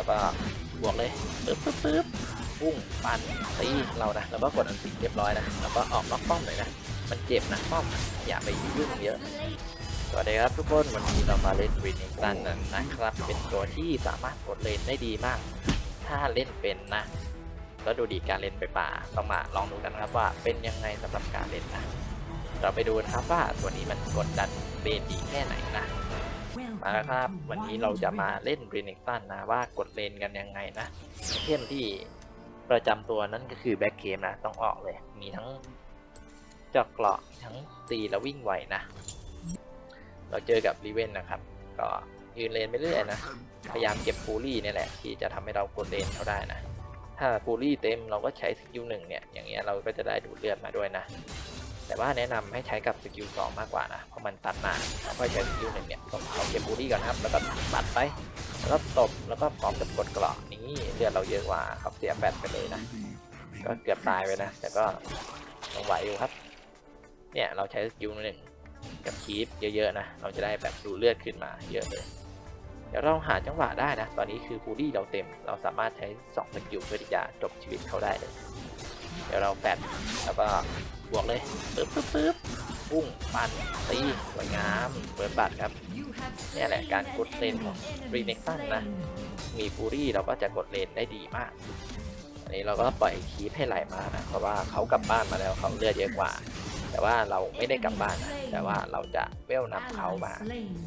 แล้วก็บวกเลยปึ๊บปึ๊บปึ๊บพุ่งปันตีเรานะแล้วก็กดอันติเรียบร้อยนะแล้วก็ออกล็อกป้อมหน่อยนะมันเจ็บนะป้อมอย่าไปยุ่งเยอะสวัสดีครับทุกคนวันนี้เรามาเล่นวินิตันนะครับ เป็นตัวที่สามารถกดเลนได้ดีมาก ถ้าเล่นเป็นนะแล้วดูดีการเล่นไปป่าต้องมาลองดูกันครับว่าเป็นยังไงสำหรับการเล่นนะเราไปดูนะครับว่าตัวนี้มันกดดันเลนดีแค่ไหนนะ มาครับ วันนี้เราจะมาเล่นวินิตันนะว่ากดเลนกันยังไงนะเทมที่ประจำตัวนั้นก็คือแบ็คเคมนะต้องออกเลย มีทั้งเจาะเกราะทั้งตีและวิ่งไวนะ เราเจอกับรีเวนนะครับ ก็ยืนเลนไปเรื่อยนะ พยายามเก็บฟูลี่เนี่ยแหละ ที่จะทำให้เรากดเลนเขาได้นะ ถ้าฟูลี่เต็มเราก็ใช้สกิลหนึ่งเนี่ย อย่างเงี้ยเราก็จะได้ดูดเลือดมาด้วยนะ แต่ว่าแนะนำให้ใช้กับสกิลสองมากกว่านะเพราะมันตัดนานเราค่อยใช้สกิลหนึ่งเนี่ยต้องเอาเก็บฟูลี่ก่อนนะครับ แล้วก็ปัดไปแล้วก็ตบแล้วก็พร้อมกับกดกราะนี้เลือดเราเยอะกว่าเขาเสียแบตไปเลยนะก็เกือบตายไปนะ แต่ก็ยังไหวอยู่ครับ เนี่ยเราใช้สกิลหนึ่งกับคีปเยอะๆนะ เราจะได้แบบดูเลือดขึ้นมาเยอะเลยเดี๋ยวเราหาจังหวะได้นะ ตอนนี้คือฟูดี้เราเต็ม เราสามารถใช้2สกิลเพื่อที่จะจบชีวิตเขาได้เลย เดี๋ยวเราแปดแล้วก็ บวกเลยปึ๊บปึ๊บปึ๊บพุ่งปันตีสวยงามเปิดบัตรครับนี่แหละการกดเลนของรีเน็กตันนะ มีฟูรี่เราก็จะกดเลนได้ดีมากอันนี้เราก็ปล่อยคีปให้ไหลมานะเพราะว่าเขากลับบ้านมาแล้วเขาเลือดเยอะกว่า แต่ว่าเราไม่ได้กลับบ้านนะแต่ว่าเราจะเวลนำเขามา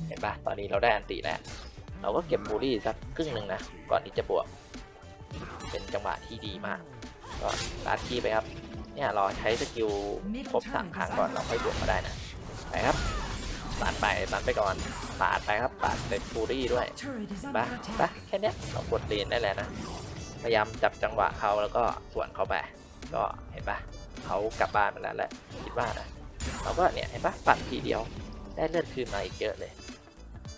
เห็นปะตอนนี้เราได้อันติแล้วเราก็เก็บบูลลี่สักครึ่งหนึ่งนะก่อนที่จะบวก เป็นจังหวะที่ดีมากก็ลาดคีไปครับ เนี่ยรอใช้สกิลครบสามครั้งก่อนเราค่อยบวกมาได้นะไปครับตัดไปตัดไปก่อนปาดไปครับปาดเป็นบูลลี่ด้วยปะปะแค่นี้เรากดเลนได้แล้วนะพยายามจับจังหวะเขาแล้วก็สวนเขาไปก็เห็นปะเขากลับบ้านไปแล้วแหละคิดว่านะเราก็เนี่ยเห็นปะปัดทีเดียวได้เลือดคืนมาอีกเยอะเลย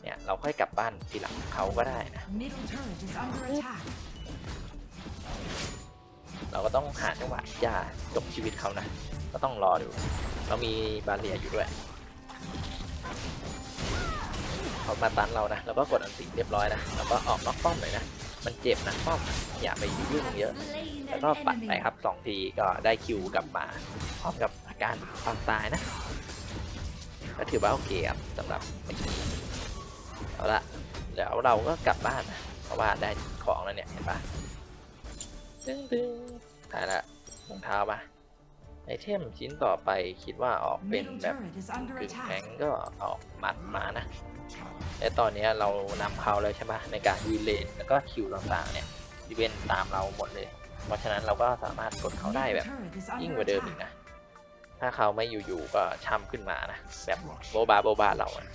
เนี่ยเราค่อยกลับบ้านทีหลังเขาก็ได้นะ ต้องหาจังหวะที่จะจบชีวิตเขานะ ก็ต้องรอดู เรามีบาเรียอยู่ด้วยเขามาตันเรานะ แล้วก็กดอันติเรียบร้อยนะ แล้วก็ออกนอกป้อมเลยนะ มันเจ็บนะป้อม อย่าไปยุ่งเยอะ แล้วก็ปัดไปครับสองทีก็ได้คิวกลับมาพร้อมกับอาการความตายนะ ก็ถือว่าโอเคครับสำหรับเมื่อกี้เอาละเดี๋ยวเราก็กลับบ้านนะเพราะว่าได้ของแล้วเนี่ยเห็นปะดึงดึง ถ่ายละรองเท้าปะไอเทมชิ้นต่อไปคิดว่าออกเป็นแบบกึ่งแข็งก็ออกหมัดมานะแต่ตอนเนี้ยเรานำเขาแล้วใช่ปะในการยืนเลนแล้วก็คิวต่างๆเนี่ยดีเวนตามเราหมดเลย เพราะฉะนั้นเราก็สามารถกดเขาได้แบบยิ่งกว่าเดิมอีกนะ ถ้าเขาไม่อยู่ๆก็ช้ำขึ้นมานะ แบบโบบาโบบาเราอะ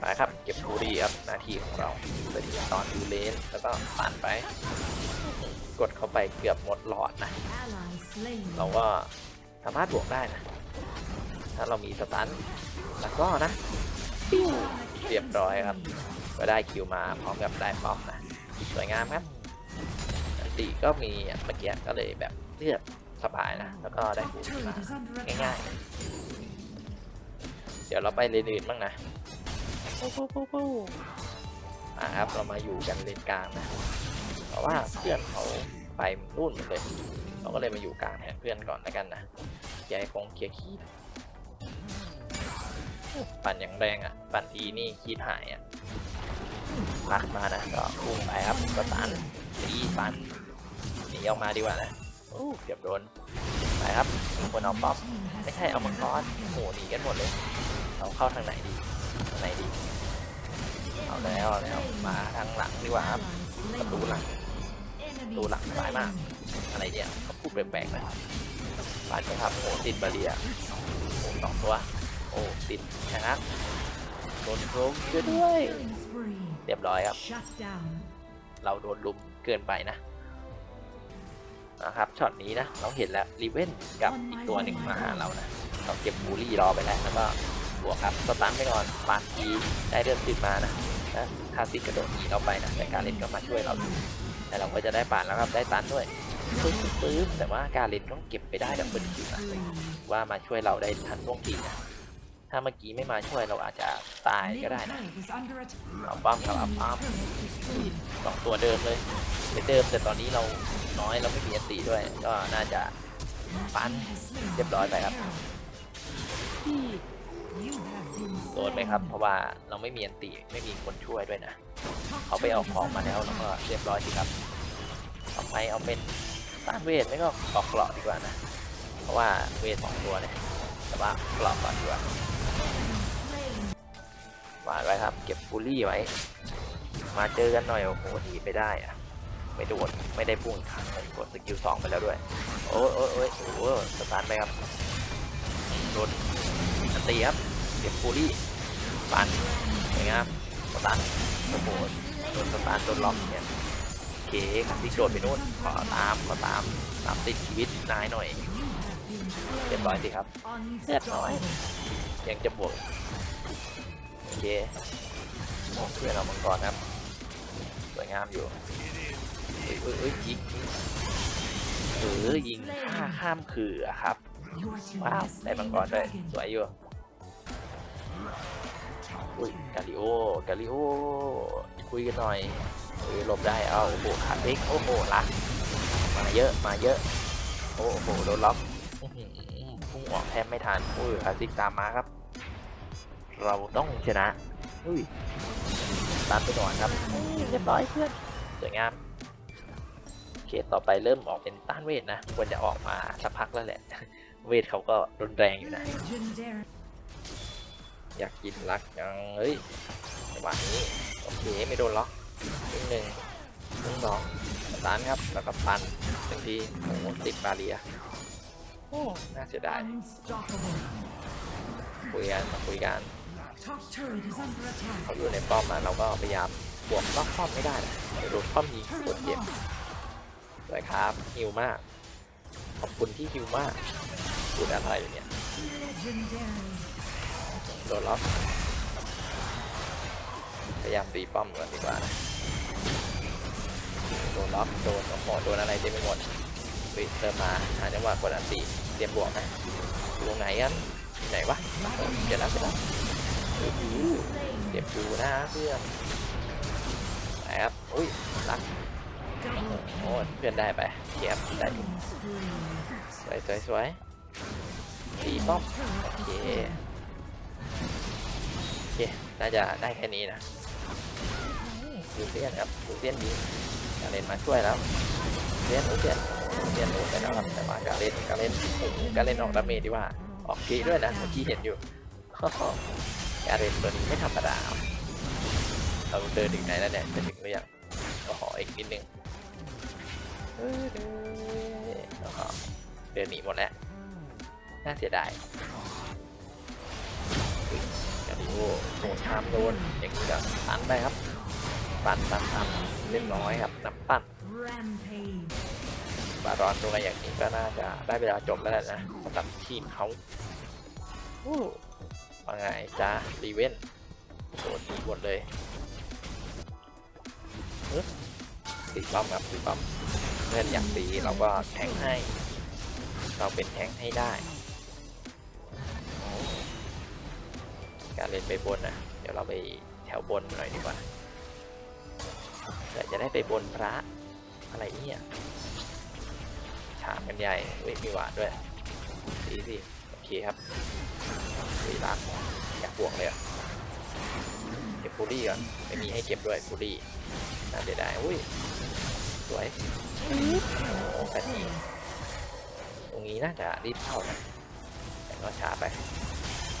ไปครับ เก็บบูดีครับหน้าที่ของเราไปถึงตอนดูเลนแล้วก็ปั่นไป กดเข้าไปเกือบหมดหลอดนะ เราก็สามารถบวกได้นะ ถ้าเรามีสตันแล้วก็นะปิ้วเรียบร้อยครับ ก็ได้คิวมาพร้อมกับได้ป๊อปนะสวยงามครับอันติก็มีเมื่อกี้ก็เลยแบบเลือดสบายนะ แล้วก็ได้บูขึ้นมาง่ายๆ เดี๋ยวเราไปเลนอื่นบ้างนะปูปูปูปูอ่าครับเรามาอยู่กันเลนกลางนะ เพราะว่าเพื่อนเขาไปนู่นหมดเลยเราก็เลยมาอยู่กลางแทนเพื่อนก่อนแล้วกันนะเคลียร์คงเคลียร์คีดปั่นอย่างแรงอะ ปั่นทีนี่คีดหายอะลักมานะก็พุ่งไปครับก็ตันตีปันหนีออกมาดีกว่านะโอ้เกือบโดนไปครับมีคนเอาป๊อปไม่ใช่เอามังกรโอ้โหหนีกันหมดเลยเราเข้าทางไหนดีทางไหนดีเอาแล้วเอาแล้วมาทางหลังดีกว่าครับประตูหลัง ประตูหลังสบายมาก อะไรเนี่ยเขาพูดแปลกๆนะปานก็ทำโอ้ติดบาเรียโอ้สองตัว โอ้ติดแค่นั้นโดนโกงช่วยด้วย เรียบร้อยครับ เราโดนลุมเกินไปนะนะครับช็อตนี้นะเราเห็นแล้วรีเวนกับอีกตัวหนึ่งมาหาเรานะเราเก็บบูลี่รอไปแล้วแล้วก็บวกครับสตันไปก่อนปาดทีได้เลือดติดมานะนะถ้าติดกระโดดหนีเราไปนะแต่การเล่นก็มาช่วยเราอยู่ แต่เราก็จะได้ป่าดแล้วครับได้ตันด้วยปึ๊บปึ๊บแต่ว่าการเล่นต้องเก็บไปได้ดับเบิลคิวนะว่ามาช่วยเราได้ทันท่วงทีนะถ้าเมื่อกี้ไม่มาช่วยเราอาจจะตายก็ได้นะเอาเอาป้อมครับเอาเอาป้อมสองตัวเดิมเลยเป็นเดิมแต่ตอนนี้เราน้อยเราไม่มีอันตีด้วย ก็น่าจะปันเรียบร้อยไปครับ โดนไหมครับ เพราะว่าเราไม่มีอันตีไม่มีคนช่วยด้วยนะ เขาไปเอาของมาแล้วแล้วก็เรียบร้อยสิครับต่อไปเอาเป็นต้านเวทไม่ก็ออกเกราะดีกว่านะ เพราะว่าเวทสองตัวเนี่ยแต่ว่าเกราะก่อนดีกว่าหวานไว้ครับ เก็บฟูลี่ไว้ มาเจอกันหน่อยโอ้โหหนีไปได้อะไม่โดนไม่ได้พุ่งทันเลยกดสกิลสองไปแล้วด้วย โอ้ยโอ้ยโอ้ยโอ้สตาร์ทไปครับโดน ตีครับเก็บฟูลี่ปันอย่างเงี้ยครับสตาร์ทโอ้โหโดนสตาร์ทโดนล็อกเนี่ยโอเคครับที่โดดไปนู่นขอตามขอตามตามติดชีวิตนายหน่อยเรียบร้อยสิครับเรียบร้อยยังจะบวกโอเคโอ้เพื่อนเรามังกรครับสวยงามอยู่เอ้ยเอ้ยเอ้ยยิงเออยิงข้าข้ามคืออะครับว้าวได้มังกรด้วยสวยอยู่ อุ้ยกาลิโอกาลิโอคุยกันหน่อยเออหลบได้เอาโอ้โหขาเล็กโอ้โหลักมาเยอะมาเยอะโอ้โหโดนล็อกอื้อหือพุ่งออกแทบไม่ทันอุ้ยคาสสิกตามมาครับ เราต้องชนะอุ้ยตามไปก่อนครับอุ้ยเรียบร้อยเพื่อนสวยงามโอเคต่อไปเริ่มออกเป็นต้านเวทนะควรจะออกมาสักพักแล้วแหละ เวทเขาก็รุนแรงอยู่นะ อยากกินรักยังเฮ้ยจังหวะนี้โอเคไม่โดนล็อกนิดหนึ่งหนึ่งสองสตาร์ทครับแล้วก็ปันหนึ่งทีโอ้โหติดบาเรียโอ้น่าเสียดายคุยกันมาคุยกันเขาอยู่ในป้อมมาเราก็พยายามบวกล็อกป้อมไม่ได้นะเดี๋ยวโดนป้อมยิงกดเจ็บสวยครับฮิวมากขอบคุณที่ฮิวมากพูดอะไรอยู่เนี่ย โดนล็อกพยายามตีป้อมก่อนดีกว่านะโดนล็อกโดนโอ้โดนอะไรเต็มไปหมดวิเริ่มมาหาจังหวะกดอันตีเตรียมบวกนะอยู่ตรงไหนกันไหนวะเดี๋ยวนะเดี๋ยวนะโอ้โหเจ็บอยู่นะเพื่อนไปครับอุ้ยรักโอ้ยเพื่อนได้ไปเก็บได้สวยสวยสวยตีป้อมโอเค โอเคน่าจะได้แค่นี้นะดูเซียนครับดูเซียนดีการเล่นมาช่วยแล้วเซียนดูเซียนดูเซียนโดนไปแล้วครับแต่ว่าการเล่นการเล่นโอ้การเล่นออกดาเมจดีว่าออกกีด้วยนะเมื่อกี้เห็นอยู่การเล่นตัวนี้ไม่ธรรมดาเราเดินถึงไหนแล้วเนี่ยจะถึงหรือยังก็ขออีกนิดนึงเดินหนีหมดแล้วน่าเสียดาย กาดิโอโดนทามโดนเอย่างนี้ก็ตันไปครับปั่นปั่นปั่นเรียบร้อยครับน้ำปั่นบารอนตัวกันอย่างนี้ก็น่าจะได้เวลาจบแล้วแหละนะสำหรับทีมเขาว่าไงจ้ารีเวนโดนทีหมดเลยเอ๊ะตีป้อมครับตีป้อมเพื่อนอยากตีเราก็แทงให้ เราเป็นแทงให้ได้ การเล่นไปบนนะเดี๋ยวเราไปแถวบนหน่อยดีกว่าเดี๋ยวจะได้ไปบนพระอะไรเนี่ยฉากกันใหญ่เว้ยมีหวานด้วยดีสิโอเคครับดีรักอยากบวกเลยอะเก็บฟูรี่ก่อนไม่มีให้เก็บด้วยฟูรี่น่าเสียดายอุ้ยสวยโอ้โหแบบนี้ตรงนี้น่าจะรีบเข้านะแต่ก็ช้าไป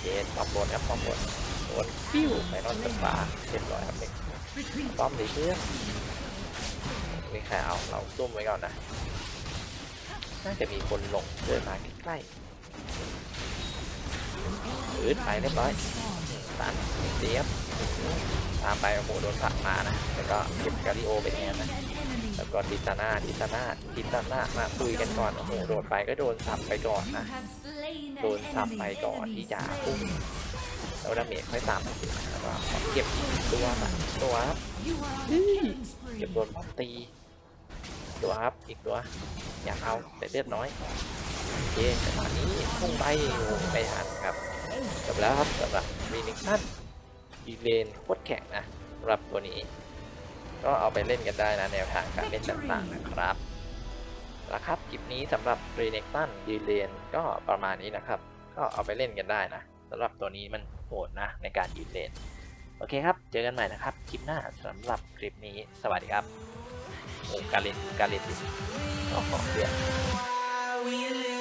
เย็นป้อมบนครับป้อมบนโดนปิ้วไปนอนสปาเรียบร้อยครับเด็กป้อมดีเพื่อนมีใครเอาเราซุ่มไว้ก่อนนะน่าจะมีคนลงเดินมาใกล้ๆอืดไปเรียบร้อยตันเสียบตามไปโอ้โหโดนผลักมานะแล้วก็เก็บกาลิโอไปแทนนะแล้วก็ดิตาน่าดิตาน่าดิตาน่ามาคุยกันก่อนโอ้โหโดดไปก็โดนสับไปก่อนนะ โดนสับไปก่อนที่จะพุ่งแล้วดาเมจค่อยตามมาทีหลังแล้วก็เก็บตัวสามตัวครับเก็บโดนป้อมตีตัวครับอีกตัวอยากเอาแต่เลือดน้อยโอเคจังหวะนี้พุ่งไปโอ้โหไม่ทันครับจบแล้วครับสำหรับรีนิชั่นดีเลนโคตรแข็งนะสำหรับตัวนี้ ก็เอาไปเล่นกันได้นะแนวทางการเล่นต่างๆนะครับ แล้วครับคลิปนี้สำหรับรีเน็กตันดีเลนก็ประมาณนี้นะครับ ก็เอาไปเล่นกันได้นะสำหรับตัวนี้มันโหดนะในการยืนเลนโอเคครับ เจอกันใหม่นะครับ คลิปหน้าสำหรับคลิปนี้สวัสดีครับโอ้การเล่นการเล่นดิอ๋อเดี๋ยว we live